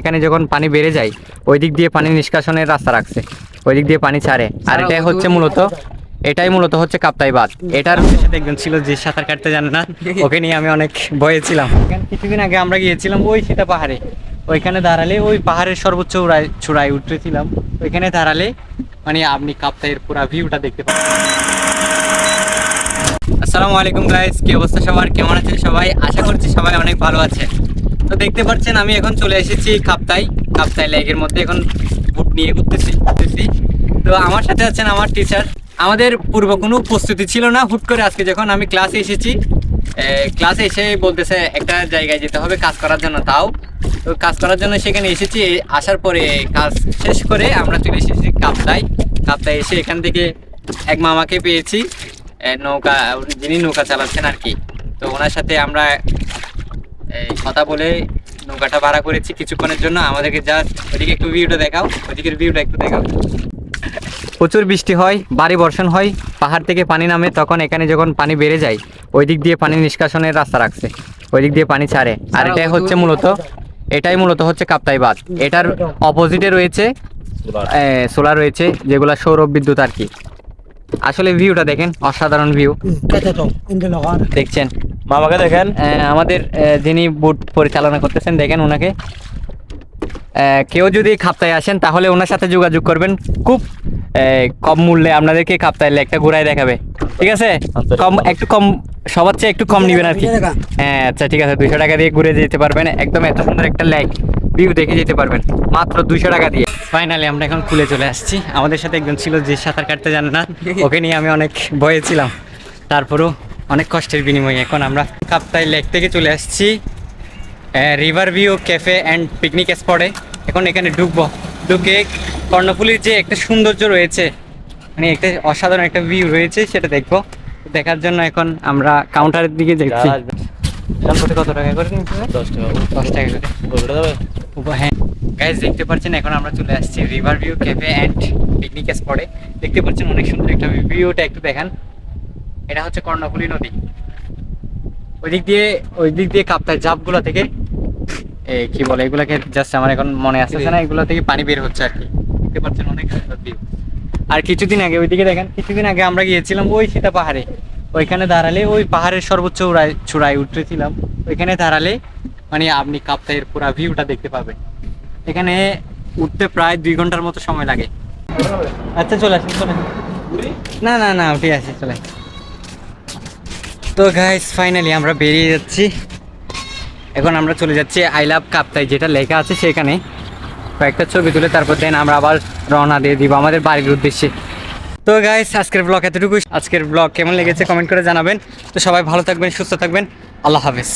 এখানে যখন পানি বেড়ে যায় ওই দিক দিয়ে পানি নিষ্কাশনের রাস্তা রাখছে। ওই দিক দিয়ে পানি ছাড়ে। আর এটাই হচ্ছে মূলত এটাই মূলত হচ্ছে কাপ্তাই বাঁধ। এটার সাথে একজন ছিল যে সাঁতার কাটতে জানে না ওকে নিয়ে আমি অনেক ভয়ে ছিলাম। কিছুদিন আগে আমরা গিয়েছিলাম ওই সীতা পাহাড়ে। ওইখানে দাঁড়ালে ওই পাহাড়ের সর্বোচ্চ চূড়ায় চূড়ায় উঠেছিলাম। ওইখানে দাঁড়ালে মানে আপনি কাপ্তাইয়ের পুরো ভিউটা দেখতে পাবেন। আসসালামু আলাইকুম গাইস কি অবস্থা সবার? কেমন আছেন সবাই? আশা করছি সবাই অনেক ভালো আছে তো দেখতে পাচ্ছেন, আমি এখন চলে এসেছি কাপ্তাই কাপ্তাই লেকের মধ্যে এখন বুট নিয়ে ঘুরতেছি ঘুরতেছি। তো আমার সাথে আছেন আমার টিচার আমাদের পূর্ব কোনো প্রস্তুতি ছিল না, হুট করে আজকে যখন আমি ক্লাসে এসেছি ক্লাসে এসে বলতেছে, একটা জায়গায় যেতে হবে কাজ করার জন্য, তাও। তো কাজ করার জন্য সেখানে এসেছি আসার পরে কাজ শেষ করে আমরা চলে এসেছি কাপ্তাই। কাপ্তাই এসে এখান থেকে এক মামাকে পেয়েছি নৌকা যিনি নৌকা চালাচ্ছেন আর কি। তো ওনার সাথে আমরা এই কথা বলে নৌকাটা ভাড়া করেছি কিছুক্ষণের জন্য। আমাদেরকে যা ওইদিকে একটু ভিউটা দেখাও। ওইদিকের ভিউটা একটু দেখাও। প্রচুর বৃষ্টি হয় ভারী বর্ষণ হয় পাহাড় থেকে পানি নামে তখন এখানে যখন পানি বেড়ে যায় ওই দিক দিয়ে পানি নিষ্কাশনের রাস্তা রাখছে ওই দিক দিয়ে পানি ছাড়ে। আর এটাই হচ্ছে মূলত এটাই মূলত হচ্ছে কাপ্তাই বাঁধ। এটার অপোজিটে রয়েছে সোলার রয়েছে যেগুলা সৌর বিদ্যুৎ আর কি। আসলে ভিউটা দেখেন অসাধারণ ভিউ দেখছেন? মামাকে দেখেন। আমাদের যিনি বুট পরিচালনা করতেছেন দেখেন ওনাকে আহ, কেউ যদি খাপ্তায় আসেন তাহলে ওনার সাথে যোগাযোগ করবেন। খুব আহ, কম মূল্যে আপনাদেরকে খাপ্তায় একটা ঘুরাই দেখাবে। ঠিক আছে? কম একটু কম সবার চেয়ে একটু কম নেবেন আর কি। হ্যাঁ আচ্ছা ঠিক আছে দুইশো টাকা দিয়ে ঘুরে যেতে পারবেন। একদম এত সুন্দর একটা লেক ভিউ দেখে যেতে পারবেন। মাত্র দুইশো টাকা দিয়ে। ফাইনালি আমরা এখন খুলে চলে আসছি। আমাদের সাথে একজন ছিল যে সাঁতার কাটতে জানে না। ওকে নিয়ে আমি অনেক ভয়ে ছিলাম। তারপরেও অনেক কষ্টের বিনিময়ে। এখন আমরা কাপ্তাই লেক থেকে চলে আসছি river view cafe and picnic স্পটে এখন এখানে ঢুকবো। ঢুকে কর্ণফুলির যে একটা সৌন্দর্য রয়েছে মানে একটা অসাধারণ একটা ভিউ রয়েছে সেটা দেখব। দেখার জন্য এখন আমরা কাউন্টারের দিকে জনপ্রতি কত টাকা করে নিচ্ছে দশ টাকা দশ টাকা করে। উপ- হ্যাঁ। গাইজ দেখতে পাচ্ছেন এখন আমরা চলে আসছি river view cafe and picnic স্পটে দেখতে পাচ্ছেন অনেক সুন্দর একটা ভিউটা একটু দেখান। এটা হচ্ছে কর্ণফুলী নদী। ওই দিক দিয়ে ওই দিক দিয়ে কাপ্তায় জাপগুলো থেকে এ, কি বলে এগুলাকে জাস্ট আমার এখন মনে আসতেছে না এগুলো থেকে পানি বের হচ্ছে আর কি। দেখতে পাচ্ছেন অনেক আর কিছুদিন আগে ওইদিকে দেখেন কিছুদিন আগে আমরা গিয়েছিলাম ওই সীতা পাহাড়ে। ওইখানে দাঁড়ালে ওই পাহাড়ের সর্বোচ্চ চূড়ায় চূড়ায় উঠেছিলাম। ওইখানে দাঁড়ালে মানে আপনি কাপ্তাইয়ের পুরা ভিউটা দেখতে পাবেন। এখানে উঠতে প্রায় দুই ঘণ্টার মতো সময় লাগে। আচ্ছা চলে আসুন চলে। না না না উঠে আসি চলে আসুন। তো গাইস ফাইনালি আমরা বেরিয়ে যাচ্ছি। এখন আমরা চলে যাচ্ছি আই লাভ কাপ্তাই যেটা লেখা আছে সেখানে। কয়েকটা ছবি তুলে তারপর দেন আমরা আবার রওনা দিয়ে দিব আমাদের বাড়ির উদ্দেশ্যে। তো গাইস আজকের ব্লগ এতটুকু আজকের ব্লগ কেমন লেগেছে কমেন্ট করে জানাবেন। তো সবাই ভালো থাকবেন, সুস্থ থাকবেন। আল্লাহ হাফেজ।